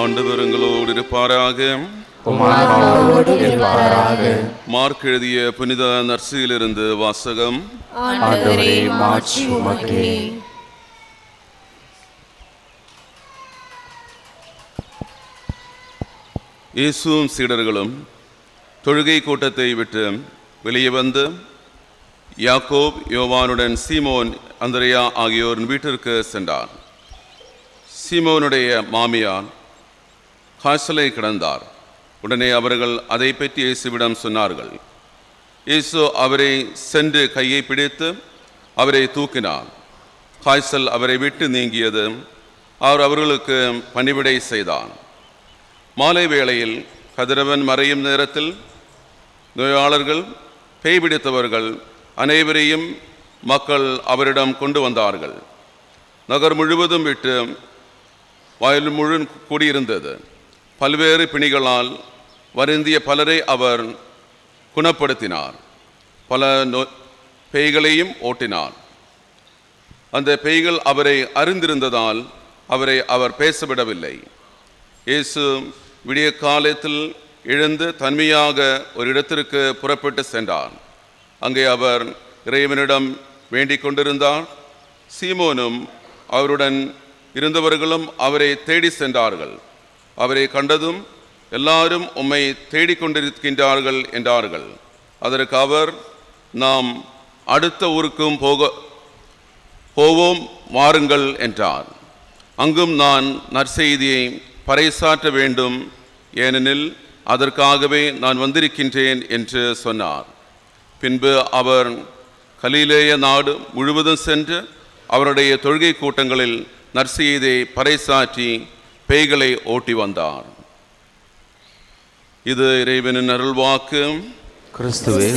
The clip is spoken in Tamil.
ஆண்டவர் எங்களோடு இருப்பாராக. மார்க் எழுதிய புனித நர்சியிலிருந்து வாசகம். இயேசுவும் சீடர்களும் தொழுகை கூட்டத்தை விட்டு வெளியே வந்து யாக்கோப் யோவானுடன் சீமோன் அந்தரையா ஆகியோரின் வீட்டிற்கு சென்றார். சீமோனுடைய மாமியார் காய்ச்சலை கிடந்தார். உடனே அவர்கள் அதை பற்றி இயேசுவிடம் சொன்னார்கள். இயேசு அவரை சென்று கையை பிடித்து அவரை தூக்கினார். காய்ச்சல் அவரை விட்டு நீங்கியது. அவர் அவர்களுக்கு பணிவிடை செய்தார் மாலை வேளையில் கதிரவன் மறையும் நேரத்தில் நோயாளர்கள் பேய் பிடித்தவர்கள் அனைவரையும் மக்கள் அவரிடம் கொண்டு வந்தார்கள். நகர் முழுவதும் விட்டு வயல் முழு கூடியிருந்தது. பல்வேறு பிணிகளால் வருந்திய பலரை அவர் குணப்படுத்தினார். பல நோ பேய்களையும் ஓட்டினார். அந்த பேய்கள் அவரை அறிந்திருந்ததால் அவரை அவர் பேசவிடவில்லை. இயேசு விடிய காலத்தில் எழுந்து தன்மையாக ஒரு இடத்திற்கு புறப்பட்டு சென்றார். அங்கே அவர் இறைவனிடம் வேண்டிக் கொண்டிருந்தார். சீமோனும் அவருடன் இருந்தவர்களும் அவரை தேடி சென்றார்கள். அவரை கண்டதும் எல்லாரும் உம்மை தேடிக் கொண்டிருக்கின்றார்கள் என்றார்கள். அதற்கு அவர் நாம் அடுத்த ஊருக்கும் போக போவோம் வாருங்கள் என்றார். அங்கும் நான் நற்செய்தியை பறைசாற்ற வேண்டும். ஏனெனில் அதற்காகவே நான் வந்திருக்கின்றேன் என்று சொன்னார். பின்பு அவர் கலிலேய நாடு முழுவதும் சென்று அவருடைய தொழுகை கூட்டங்களில் நற்செய்தியை பறைசாற்றி பேய்களை ஓட்டி வந்தார் இது இறைவனின் அருள்வாக்கு. கிறிஸ்துவே